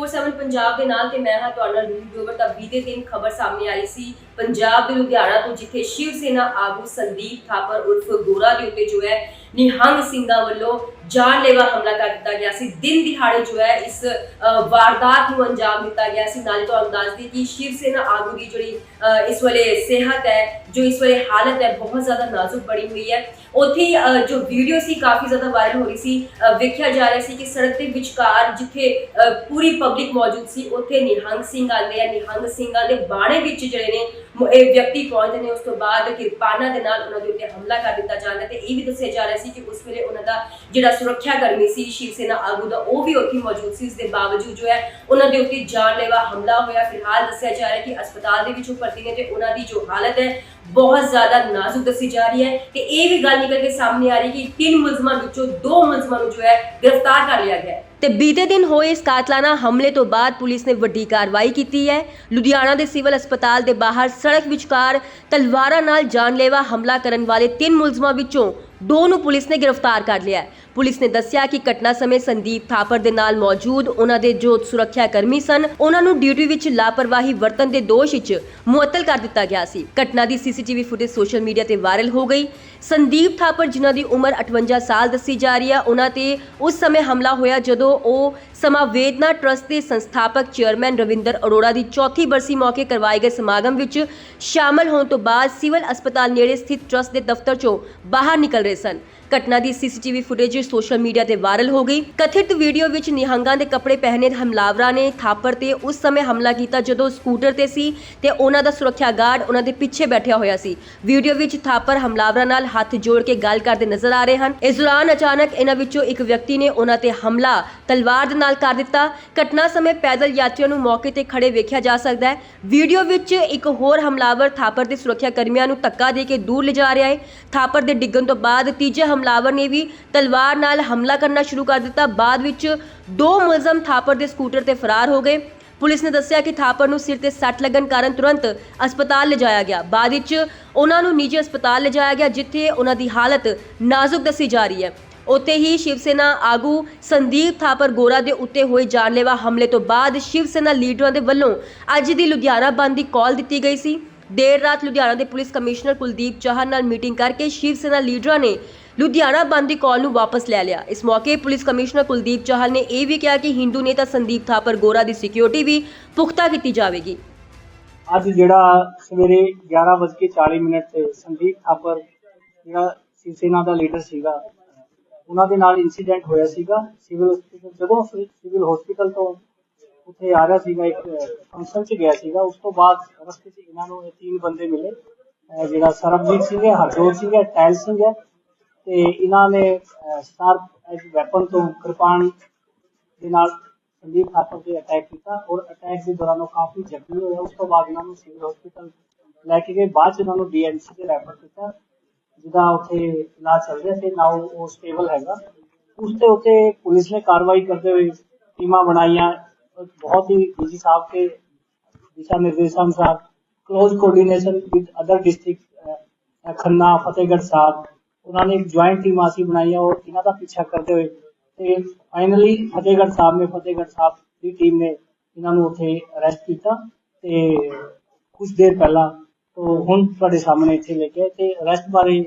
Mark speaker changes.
Speaker 1: 24/7 ਪੰਜਾਬ ਦੇ ਨਾਲ ਤੇ ਮੈਂ ਹਾਂ ਤੁਹਾਡਾ ਰਿਵਿਊਅਰ ਤਾਂ ਬੀਤੇ ਦਿਨ ਖਬਰ ਸਾਹਮਣੇ ਆਈ ਸੀ, ਪੰਜਾਬ ਦੇ ਲੁਧਿਆਣਾ ਤੋਂ ਜਿੱਥੇ ਸ਼ਿਵ ਸੇਨਾ ਆਗੂ ਸੰਦੀਪ ਥਾਪਰ ਉਰਫ ਗੋਰਾ ਦੇ ਉੱਤੇ ਜੋ ਹੈ, ਨਿਹੰਗ ਸਿੰਘਾਂ ਵੱਲੋਂ ਜਾਨਲੇਵਾ ਹਮਲਾ ਕਰ ਦਿੱਤਾ ਗਿਆ ਸੀ। ਦਿਨ ਦਿਹਾੜੇ ਜੋ ਹੈ, ਇਸ ਵਾਰਦਾਤ ਨੂੰ ਅੰਜਾਮ ਦਿੱਤਾ ਗਿਆ ਸੀ। ਨਾਲੇ ਤੁਹਾਨੂੰ ਦੱਸ ਦਈਏ ਕਿ ਸ਼ਿਵ ਸੈਨਾ ਆਗੂ ਦੀ ਜਿਹੜੀ ਇਸ ਵੇਲੇ ਸਿਹਤ ਹੈ ਜੋ ਇਸ ਵੇਲੇ ਹਾਲਤ ਹੈ ਬਹੁਤ ਜ਼ਿਆਦਾ ਨਾਜ਼ੁਕ ਬਣੀ ਹੋਈ ਹੈ ਉੱਥੇ ਹੀ, ਜੋ ਵੀਡੀਓ ਸੀ ਕਾਫੀ ਜ਼ਿਆਦਾ ਵਾਇਰਲ ਹੋ ਰਹੀ ਸੀ ਵੇਖਿਆ ਜਾ ਰਿਹਾ ਸੀ ਕਿ ਸੜਕ ਦੇ ਵਿਚਕਾਰ ਜਿੱਥੇ ਪੂਰੀ ਪਬਲਿਕ ਮੌਜੂਦ ਸੀ ਉੱਥੇ ਨਿਹੰਗ ਸਿੰਘ ਆਉਂਦੇ ਆ ਨਿਹੰਗ ਸਿੰਘਾਂ ਦੇ ਬਾਣੇ ਵਿੱਚ ਜਿਹੜੇ ਨੇ ਇਹ ਵਿਅਕਤੀ ਪਹੁੰਚਦੇ ਨੇ ਉਸ ਤੋਂ ਬਾਅਦ ਕਿਰਪਾਨਾਂ ਦੇ ਨਾਲ ਉਹਨਾਂ ਦੇ ਉੱਤੇ ਹਮਲਾ ਕਰ ਦਿੱਤਾ ਜਾਂਦਾ ਤੇ ਇਹ ਵੀ ਦੱਸਿਆ ਜਾ ਰਿਹਾ ਸੀ ਕਿ ਉਸ ਵੇਲੇ ਉਹਨਾਂ ਦਾ ਜਿਹੜਾ ਸੁਰੱਖਿਆ ਕਰਮੀ ਸੀ, ਸ਼ਿਵ ਸੈਨਾ ਆਗੂ ਦਾ, ਉਹ ਵੀ ਉੱਥੇ ਮੌਜੂਦ ਸੀ। ਇਸ ਦੇ ਬਾਵਜੂਦ ਜੋ ਹੈ, ਉਹਨਾਂ ਦੇ ਉੱਤੇ ਜਾਨਲੇਵਾ ਹਮਲਾ ਹੋਇਆ। ਫਿਲਹਾਲ ਦੱਸਿਆ ਜਾ ਰਿਹਾ ਕਿ ਹਸਪਤਾਲ ਦੇ ਵਿੱਚ ਉਹ ਭਰਤੀ ਨੇ ਤੇ ਉਹਨਾਂ ਦੀ ਜੋ ਹਾਲਤ ਹੈ, ਬਹੁਤ ਜ਼ਿਆਦਾ ਨਾਜ਼ੁਕ ਦੱਸੀ ਜਾ ਰਹੀ ਹੈ। ਤੇ ਇਹ ਵੀ ਗੱਲ ਨਿਕਲ ਕੇ ਸਾਹਮਣੇ ਆ ਰਹੀ ਕਿ ਤਿੰਨ ਮੁਲਜ਼ਮਾਂ ਵਿੱਚੋਂ ਦੋ ਮੁਲਜ਼ਮਾਂ ਨੂੰ ਜੋ ਹੈ ਗ੍ਰਿਫਤਾਰ ਕਰ ਲਿਆ ਗਿਆ ਹੈ। ਤੇ ਬੀਤੇ ਦਿਨ ਹੋਏ ਇਸ ਕਾਤਲਾਨਾ ਹਮਲੇ ਤੋਂ ਬਾਅਦ ਪੁਲਿਸ ਨੇ ਵੱਡੀ ਕਾਰਵਾਈ ਕੀਤੀ ਹੈ। ਲੁਧਿਆਣਾ ਦੇ ਸਿਵਲ ਹਸਪਤਾਲ ਦੇ ਬਾਹਰ ਸੜਕ ਵਿਚਕਾਰ ਤਲਵਾਰਾਂ ਨਾਲ ਜਾਨਲੇਵਾ ਹਮਲਾ ਕਰਨ ਵਾਲੇ ਤਿੰਨ ਮੁਲਜ਼ਮਾਂ ਵਿੱਚੋਂ ਦੋ ਨੂੰ ਪੁਲਿਸ ਨੇ ਗ੍ਰਿਫਤਾਰ ਕਰ ਲਿਆ ਪੁਲਿਸ ਨੇ ਦੱਸਿਆ ਕਿ ਘਟਨਾ ਸਮੇਂ ਸੰਦੀਪ ਥਾਪਰ ਦੇ ਨਾਲ ਮੌਜੂਦ ਉਹਨਾਂ ਦੇ ਜੋ ਸੁਰੱਖਿਆ ਕਰਮੀ ਸਨ। ਉਹਨਾਂ ਨੂੰ ਡਿਊਟੀ ਵਿੱਚ ਲਾਪਰਵਾਹੀ ਵਰਤਣ ਦੇ ਦੋਸ਼ ਵਿੱਚ ਮੁਅੱਤਲ ਕਰ ਦਿੱਤਾ ਗਿਆ ਸੀ। ਘਟਨਾ ਦੀ ਸੀਸੀਟੀਵੀ ਫੁਟੇਜ ਸੋਸ਼ਲ ਮੀਡੀਆ ਤੇ ਵਾਇਰਲ ਹੋ ਗਈ। ਸੰਦੀਪ ਥਾਪਰ, ਜਿਨ੍ਹਾਂ ਦੀ ਉਮਰ 58 ਸਾਲ ਦੱਸੀ ਜਾ ਰਹੀ ਹੈ, ਉਹਨਾਂ ਤੇ ਉਸ ਸਮੇਂ ਹਮਲਾ ਹੋਇਆ ਜਦੋਂ ਉਹ ਸਮਾਵੇਦਨਾ ਟਰਸਟ ਦੇ ਸੰਸਥਾਪਕ ਚੇਅਰਮੈਨ ਰਵਿੰਦਰ ਅਰੋੜਾ ਦੀ ਚੌਥੀ ਬਰਸੀ ਮੌਕੇ ਕਰਵਾਏ ਗਏ ਸਮਾਗਮ ਵਿੱਚ ਸ਼ਾਮਲ ਹੋਣ ਤੋਂ ਬਾਅਦ ਸਿਵਲ ਹਸਪਤਾਲ ਨੇੜੇ ਸਥਿਤ ਟਰਸਟ ਦੇ ਦਫ਼ਤਰ ਚੋਂ ਬਾਹਰ ਨਿਕਲ ਰਹੇ ਸਨ ਘਟਨਾ ਦੀ ਸੀਸੀਟੀਵੀ ਫੁਟੇਜ ਸੋਸ਼ਲ ਮੀਡੀਆ ਤੇ ਵਾਇਰਲ ਹੋ ਗਈ। ਕਥਿਤ ਵੀਡੀਓ ਵਿੱਚ ਨਿਹੰਗਾਂ ਦੇ ਕੱਪੜੇ ਪਹਿਨੇ ਹਮਲਾਵਰਾਂ ਨੇ ਥਾਪਰ ਤੇ ਉਸ ਸਮੇਂ ਹਮਲਾ ਕੀਤਾ ਜਦੋਂ ਸਕੂਟਰ ਤੇ ਸੀ ਤੇ ਉਹਨਾਂ ਦਾ ਸੁਰੱਖਿਆ ਗਾਰਡ ਉਹਨਾਂ ਦੇ ਪਿੱਛੇ ਬੈਠਿਆ ਹੋਇਆ ਸੀ। ਵੀਡੀਓ ਵਿੱਚ ਥਾਪਰ ਹਮਲਾਵਰਾਂ ਨਾਲ ਹੱਥ ਜੋੜ ਕੇ ਗੱਲ ਕਰਦੇ ਨਜ਼ਰ ਆ ਰਹੇ ਹਨ। ਇਸ ਦੌਰਾਨ ਅਚਾਨਕ ਇਹਨਾਂ ਵਿੱਚੋਂ ਇੱਕ ਵਿਅਕਤੀ ਨੇ ਉਹਨਾਂ ਤੇ ਹਮਲਾ ਤਲਵਾਰ ਦੇ ਨਾਲ ਕਰ ਦਿੱਤਾ। ਘਟਨਾ ਸਮੇਂ ਪੈਦਲ ਯਾਤਰੀਆਂ ਨੂੰ ਮੌਕੇ ਤੇ ਖੜੇ ਵੇਖਿਆ ਜਾ ਸਕਦਾ ਹੈ। ਵੀਡੀਓ ਵਿੱਚ ਇੱਕ ਹੋਰ ਹਮਲਾਵਰ ਥਾਪਰ ਦੇ ਸੁਰੱਖਿਆ ਕਰਮੀਆਂ ਨੂੰ ਧੱਕਾ ਦੇ ਕੇ ਦੂਰ ਲਿਜਾ ਰਿਹਾ ਹੈ। ਥਾਪਰ ਦੇ ਡਿੱਗਣ ਤੋਂ ਬਾਅਦ ਤੀਜੇ ਹਮਲਾਵਰ ਨੇ ਵੀ ਤਲਵਾਰ ਨਾਲ ਹਮਲਾ ਕਰਨਾ ਸ਼ੁਰੂ ਕਰ ਦਿੱਤਾ। ਬਾਅਦ ਵਿੱਚ ਦੋ ਮੁਲਜ਼ਮ ਥਾਪਰ ਦੇ ਸਕੂਟਰ ਤੇ ਫਰਾਰ ਹੋ ਗਏ। ਪੁਲਿਸ ਨੇ ਦੱਸਿਆ ਕਿ ਥਾਪਰ ਨੂੰ ਸਿਰ ਤੇ ਸੱਟ ਲੱਗਣ ਕਾਰਨ ਤੁਰੰਤ ਹਸਪਤਾਲ ਲਿਜਾਇਆ ਗਿਆ। ਬਾਅਦ ਵਿੱਚ ਉਹਨਾਂ ਨੂੰ ਨਿੱਜੀ ਹਸਪਤਾਲ ਲਿਜਾਇਆ ਗਿਆ, ਜਿੱਥੇ ਉਹਨਾਂ ਦੀ ਹਾਲਤ ਨਾਜ਼ੁਕ ਦੱਸੀ ਜਾ ਰਹੀ ਹੈ। ਉੱਥੇ ਹੀ ਸ਼ਿਵ ਸੈਨਾ ਆਗੂ ਸੰਦੀਪ ਥਾਪਰ ਗੋਰਾ ਦੇ ਉੱਤੇ ਹੋਏ ਜਾਨਲੇਵਾ ਹਮਲੇ ਤੋਂ ਬਾਅਦ ਸ਼ਿਵ ਸੈਨਾ ਲੀਡਰਾਂ ਦੇ ਵੱਲੋਂ ਅੱਜ ਦੀ ਲੁਧਿਆਣਾ ਬੰਦ ਦੀ ਕਾਲ ਦਿੱਤੀ ਗਈ ਸੀ। ਦੇਰ ਰਾਤ ਲੁਧਿਆਣਾ ਦੇ ਪੁਲਿਸ ਕਮਿਸ਼ਨਰ ਕੁਲਦੀਪ ਚਾਹਰ ਨਾਲ ਮੀਟਿੰਗ ਕਰਕੇ ਸ਼ਿਵ ਸੈਨਾ ਲੀਡਰਾਂ ਨੇ ਲੁਧਿਆਣਾ ਬੰਦ ਦੀ ਕਾਲ ਨੂੰ ਵਾਪਸ ਲੈ ਲਿਆ। ਇਸ ਮੌਕੇ ਪੁਲਿਸ ਕਮਿਸ਼ਨਰ ਕੁਲਦੀਪ ਚਾਹਲ ਨੇ ਇਹ ਵੀ ਕਿਹਾ ਕਿ ਹਿੰਦੂ ਨੇਤਾ ਸੰਦੀਪ ਥਾਪਰ ਗੋਰਾ ਦੀ ਸਿਕਿਉਰਿਟੀ ਵੀ ਪੁਖਤਾ ਕੀਤੀ ਜਾਵੇਗੀ।
Speaker 2: ਅੱਜ ਜਿਹੜਾ ਸਵੇਰੇ 11:40 ਮਿੰਟ ਤੇ ਸੰਦੀਪ ਥਾਪਰ, ਜਿਹੜਾ ਸ਼ਿਵ ਦਾ ਲੀਡਰ ਸੀਗਾ, ਉਹਨਾਂ ਦੇ ਨਾਲ ਇਨਸੀਡੈਂਟ ਹੋਇਆ ਸੀਗਾ। ਸਿਵਲ ਹਸਪੀਟਲ ਜਦੋਂ ਸਿਵਲ ਹਸਪੀਟਲ ਤੋਂ ਉੱਥੇ ਆ ਰਿਹਾ ਸੀਗਾ, ਇੱਕ ਫੰਕਸ਼ਨ 'ਚ ਗਿਆ ਸੀਗਾ। ਉਸ ਤੋਂ ਬਾਅਦ ਰਸਤੇ 'ਚ ਇਹਨਾਂ ਨੂੰ ਇਹ ਤਿੰਨ ਬੰਦੇ ਮਿਲੇ। ਜਿਹੜਾ ਸਰਬਜੀਤ ਸਿੰਘ ਹੈ, ਹਰਜੋਤ ਸਿੰਘ ਹੈ ਟੈਲ ਸਿੰਘ ਹੈ ਤੇ ਇਹਨਾਂ ਨੇ ਸ਼ਾਰਪ ਐਜ ਵੈਪਨ ਤੋਂ ਕਿਰਪਾਨ ਦੇ ਨਾਲ ਸੰਦੀਪ ਥਾਪਰ ਤੇ ਅਟੈਕ ਕੀਤਾ ਔਰ ਅਟੈਕ ਦੇ ਦੌਰਾਨ ਉਹ ਕਾਫੀ ਜ਼ਖਮੀ ਹੋਇਆ। ਉਸ ਤੋਂ ਬਾਅਦ ਇਹਨਾਂ ਨੂੰ ਸਿਵਲ ਹਸਪੀਟਲ ਲੈ ਕੇ ਗਏ। ਬਾਅਦ ਚ ਇਹਨਾਂ ਨੂੰ ਡੀਐਮਸੀ ਤੇ ਰੈਫਰ ਕੀਤਾ, ਜਿਹਦਾ ਉੱਥੇ ਇਲਾਜ ਚੱਲ ਰਿਹਾ ਸੀ। ਨਾਓ ਉਹ ਸਟੇਬਲ ਹੈਗਾ। ਉਸ ਤੇ ਉੱਤੇ ਪੁਲਿਸ ਨੇ ਕਾਰਵਾਈ ਕਰਦੇ ਹੋਏ ਟੀਮਾਂ ਬਣਾਈਆਂ। ਬਹੁਤ ਹੀ ਡੀਜੀ ਸਾਹਿਬ ਕੇ ਦਿਸ਼ਾ ਨਿਰਦੇਸ਼ਾਂ ਅਨੁਸਾਰ close coordination with other district Khanna, Fatehgarh Sahib ਉਹਨਾਂ ਨੇ ਇੱਕ ਜੁਆਇੰਟ ਟੀਮ ਆਸੀ ਬਣਾਈ ਹੈ ਔਰ ਇਹਨਾਂ ਦਾ ਪਿੱਛਾ ਕਰਦੇ ਹੋਏ। ਤੇ ਫਾਈਨਲੀ ਫਤਿਹਗੜ੍ਹ ਸਾਹਿਬ ਨੇ, ਫਤਿਹਗੜ੍ਹ ਸਾਹਿਬ ਦੀ ਟੀਮ ਨੇ ਇਹਨਾਂ ਨੂੰ ਉੱਥੇ ਅਰੈਸਟ ਕੀਤਾ ਤੇ ਕੁਝ ਦੇਰ ਪਹਿਲਾਂ ਤੋਂ ਹੁਣ ਤੁਹਾਡੇ ਸਾਹਮਣੇ ਇੱਥੇ ਲੈ ਕੇ ਤੇ ਅਰੈਸਟ ਬਾਰੇ